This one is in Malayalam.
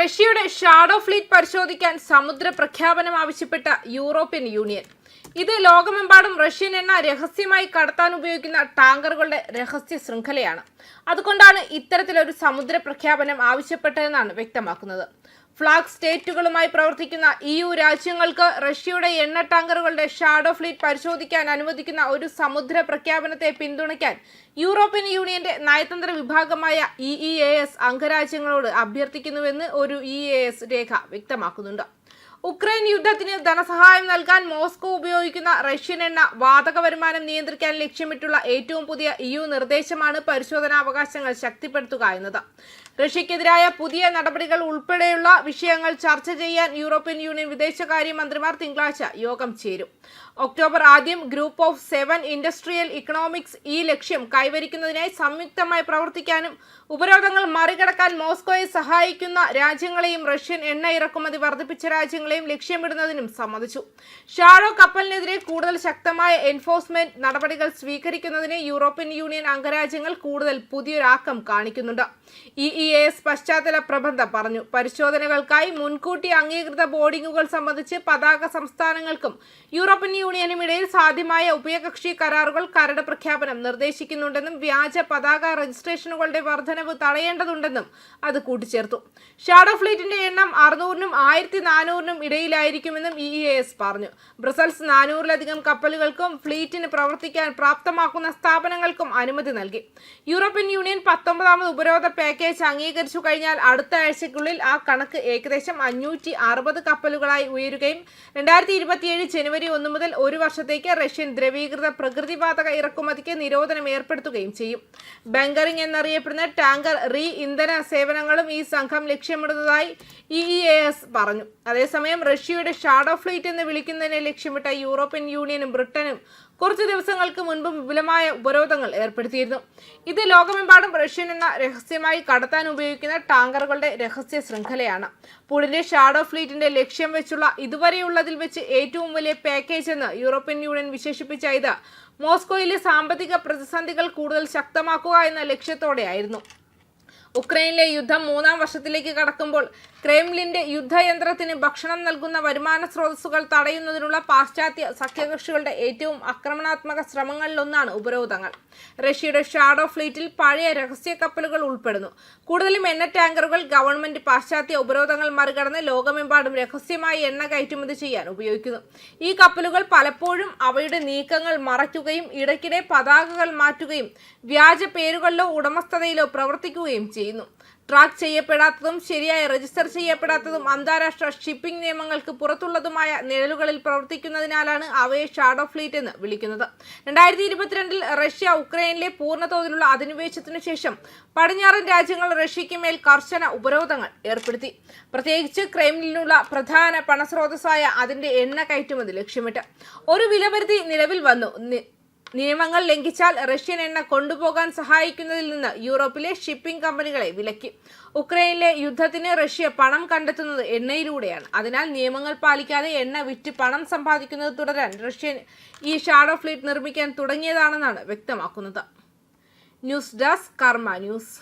റഷ്യയുടെ ഷാഡോ ഫ്ലീറ്റ് പരിശോധിക്കാൻ സമുദ്ര പ്രഖ്യാപനം ആവശ്യപ്പെട്ട യൂറോപ്യൻ യൂണിയൻ. ഇത് ലോകമെമ്പാടും റഷ്യൻ എണ്ണ രഹസ്യമായി കടത്താൻ ഉപയോഗിക്കുന്ന ടാങ്കറുകളുടെ രഹസ്യ ശൃംഖലയാണ്. അതുകൊണ്ടാണ് ഇത്തരത്തിലൊരു സമുദ്ര പ്രഖ്യാപനം ആവശ്യപ്പെട്ടതെന്നാണ് വ്യക്തമാക്കുന്നത്. ഫ്ലാഗ് സ്റ്റേറ്റുകളുമായി പ്രവർത്തിക്കുന്ന ഇ യു രാജ്യങ്ങൾക്ക് റഷ്യയുടെ എണ്ണ ടാങ്കറുകളുടെ ഷാഡോ ഫ്ലീറ്റ് പരിശോധിക്കാൻ അനുവദിക്കുന്ന ഒരു സമുദ്ര പ്രഖ്യാപനത്തെ പിന്തുണയ്ക്കാൻ യൂറോപ്യൻ യൂണിയന്റെ നയതന്ത്ര വിഭാഗമായ ഇ ഇ എ എസ് അംഗരാജ്യങ്ങളോട് അഭ്യർത്ഥിക്കുന്നുവെന്ന് ഒരു ഇ എ എസ് രേഖ വ്യക്തമാക്കുന്നുണ്ട്. ഉക്രൈൻ യുദ്ധത്തിന് ധനസഹായം നൽകാൻ മോസ്കോ ഉപയോഗിക്കുന്ന റഷ്യൻ എണ്ണ വാതക വരുമാനം നിയന്ത്രിക്കാൻ ലക്ഷ്യമിട്ടുള്ള ഏറ്റവും പുതിയ ഇയു നിർദ്ദേശമാണ് പരിശോധനാവകാശങ്ങൾ ശക്തിപ്പെടുത്തുക എന്നത്. റഷ്യക്കെതിരായ പുതിയ നടപടികൾ ഉൾപ്പെടെയുള്ള വിഷയങ്ങൾ ചർച്ച ചെയ്യാൻ യൂറോപ്യൻ യൂണിയൻ വിദേശകാര്യ മന്ത്രിമാർ തിങ്കളാഴ്ച യോഗം ചേരും. ഒക്ടോബർ ആദ്യം group of seven industrial economics ഈ ലക്ഷ്യം കൈവരിക്കുന്നതിനായി സംയുക്തമായി പ്രവർത്തിക്കാനും ഉപരോധങ്ങൾ മറികടക്കാൻ മോസ്കോയെ സഹായിക്കുന്ന രാജ്യങ്ങളെയും റഷ്യൻ എണ്ണ ഇറക്കുമതി വർദ്ധിപ്പിച്ച രാജ്യങ്ങളെയും ലക്ഷ്യമിടുന്നതിനും സമ്മതിച്ചു. ഷാഡോ കപ്പലിനെതിരെ കൂടുതൽ ശക്തമായ എൻഫോഴ്സ്മെന്റ് നടപടികൾ സ്വീകരിക്കുന്നതിന് യൂറോപ്യൻ യൂണിയൻ അംഗരാജ്യങ്ങൾ കൂടുതൽ പുതിയൊരാക്കം കാണിക്കുന്നുണ്ട്. ഇ എസ് പശ്ചാത്തല പ്രബന്ധം പറഞ്ഞു. പരിശോധനകൾക്കായി മുൻകൂട്ടി അംഗീകൃത ബോർഡിംഗുകൾ സംബന്ധിച്ച് പതാക സംസ്ഥാനങ്ങൾക്കും യൂറോപ്യൻ യൂണിയനും ഇടയിൽ സാധ്യമായ ഉഭയകക്ഷി കരാറുകൾ കരട് പ്രഖ്യാപനം നിർദ്ദേശിക്കുന്നുണ്ടെന്നും വ്യാജ പതാക രജിസ്ട്രേഷനുകളുടെ വർധനവ് തടയേണ്ടതുണ്ടെന്നും അത് കൂട്ടിച്ചേർത്തു. ഷാഡോ ഫ്ലീറ്റിന്റെ എണ്ണം അറുന്നൂറിനും ആയിരത്തി നാനൂറിനും ഇടയിലായിരിക്കുമെന്നും ഇ എസ് പറഞ്ഞു. ബ്രസൽസ് നാനൂറിലധികം കപ്പലുകൾക്കും ഫ്ലീറ്റിന് പ്രവർത്തിക്കാൻ പ്രാപ്തമാക്കുന്ന സ്ഥാപനങ്ങൾക്കും അനുമതി നൽകി. യൂറോപ്യൻ യൂണിയൻ പത്തൊമ്പതാമത് ഉപരോധ പാക്കേജ് അംഗീകരിച്ചു കഴിഞ്ഞാൽ അടുത്ത ആഴ്ചയ്ക്കുള്ളിൽ ആ കണക്ക് ഏകദേശം അഞ്ഞൂറ്റി അറുപത് കപ്പലുകളായി ഉയരുകയും രണ്ടായിരത്തി ഇരുപത്തിയേഴ് ജനുവരി ഒന്ന് മുതൽ ഒരു വർഷത്തേക്ക് റഷ്യൻ ദ്രവീകൃത പ്രകൃതിവാതക ഇറക്കുമതിക്ക് നിരോധനം ഏർപ്പെടുത്തുകയും ചെയ്യും. ബങ്കറിംഗ് എന്നറിയപ്പെടുന്ന ടാങ്കർ റീ ഇന്ധന സേവനങ്ങളും ഈ സംഘം ലക്ഷ്യമിടുന്നതായി ഇ ഇ എ എസ് പറഞ്ഞു. അതേസമയം റഷ്യയുടെ ഷാഡോ ഫ്ലീറ്റ് എന്ന് വിളിക്കുന്നതിനെ ലക്ഷ്യമിട്ട യൂറോപ്യൻ യൂണിയനും ബ്രിട്ടനും കുറച്ചു ദിവസങ്ങൾക്ക് മുൻപ് വിപുലമായ ഉപരോധങ്ങൾ ഏർപ്പെടുത്തിയിരുന്നു. ഇത് ലോകമെമ്പാടും റഷ്യൻ എന്ന രഹസ്യമായി കടത്താൻ ഉപയോഗിക്കുന്ന ടാങ്കറുകളുടെ രഹസ്യ ശൃംഖലയാണ്. പുടിന്റെ ഷാഡോ ഫ്ലീറ്റിന്റെ ലക്ഷ്യം വെച്ചുള്ള ഇതുവരെയുള്ളതിൽ വെച്ച് ഏറ്റവും വലിയ പാക്കേജ് എന്ന് യൂറോപ്യൻ യൂണിയൻ വിശേഷിപ്പിച്ച ഇത് മോസ്കോയിലെ സാമ്പത്തിക പ്രതിസന്ധികൾ കൂടുതൽ ശക്തമാക്കുക എന്ന ലക്ഷ്യത്തോടെയായിരുന്നു. ഉക്രൈനിലെ യുദ്ധം മൂന്നാം വർഷത്തിലേക്ക് കടക്കുമ്പോൾ ക്രെംലിന്റെ യുദ്ധയന്ത്രത്തിന് ഭക്ഷണം നൽകുന്ന വരുമാന സ്രോതസ്സുകൾ തടയുന്നതിനുള്ള പാശ്ചാത്യ സഖ്യകക്ഷികളുടെ ഏറ്റവും ആക്രമണാത്മക ശ്രമങ്ങളിലൊന്നാണ് ഉപരോധങ്ങൾ. റഷ്യയുടെ ഷാഡോ ഫ്ലീറ്റിൽ പഴയ രഹസ്യ കപ്പലുകൾ ഉൾപ്പെടുന്നു. കൂടുതലും എണ്ണ ടാങ്കറുകൾ ഗവൺമെന്റ് പാശ്ചാത്യ ഉപരോധങ്ങൾ മറികടന്ന് ലോകമെമ്പാടും രഹസ്യമായി എണ്ണ കയറ്റുമതി ചെയ്യാൻ ഉപയോഗിക്കുന്നു. ഈ കപ്പലുകൾ പലപ്പോഴും അവയുടെ നീക്കങ്ങൾ മറയ്ക്കുകയും ഇടയ്ക്കിടെ പതാകകൾ മാറ്റുകയും വ്യാജ പേരുകളിലോ ഉടമസ്ഥതയിലോ പ്രവർത്തിക്കുകയും ചെയ്യുന്നു. ട്രാക്ക് ചെയ്യപ്പെടാത്തതും ശരിയായി രജിസ്റ്റർ ചെയ്യപ്പെടാത്തതും അന്താരാഷ്ട്ര ഷിപ്പിംഗ് നിയമങ്ങൾക്ക് പുറത്തുള്ളതുമായ നിഴലുകളിൽ പ്രവർത്തിക്കുന്നതിനാലാണ് അവയെ ഷാഡോ ഫ്ലീറ്റ് എന്ന് വിളിക്കുന്നത്. രണ്ടായിരത്തി ഇരുപത്തിരണ്ടിൽ റഷ്യ ഉക്രൈനിലെ പൂർണതോതിലുള്ള അധിനിവേശത്തിനു ശേഷം പടിഞ്ഞാറൻ രാജ്യങ്ങൾ റഷ്യയ്ക്ക് മേൽ കർശന ഉപരോധങ്ങൾ ഏർപ്പെടുത്തി. പ്രത്യേകിച്ച് ക്രെംലിനുള്ള പ്രധാന പണസ്രോതസ്സായ അതിന്റെ എണ്ണ കയറ്റുമതി ലക്ഷ്യമിട്ട്. ഒരു വിലപരിധി നിലവിൽ വന്നു. നിയമങ്ങൾ ലംഘിച്ചാൽ റഷ്യൻ എണ്ണ കൊണ്ടുപോകാൻ സഹായിക്കുന്നതിൽ നിന്ന് യൂറോപ്പിലെ ഷിപ്പിംഗ് കമ്പനികളെ വിലക്കി. ഉക്രൈനിലെ യുദ്ധത്തിന് റഷ്യ പണം കണ്ടെത്തുന്നത് എണ്ണയിലൂടെയാണ്. അതിനാൽ നിയമങ്ങൾ പാലിക്കാതെ എണ്ണ വിറ്റ് പണം സമ്പാദിക്കുന്നത് തുടരാൻ റഷ്യൻ ഈ ഷാഡോ ഫ്ലീറ്റ് നിർമ്മിക്കാൻ തുടങ്ങിയതാണെന്നാണ് വ്യക്തമാക്കുന്നത്. News desk Karma news.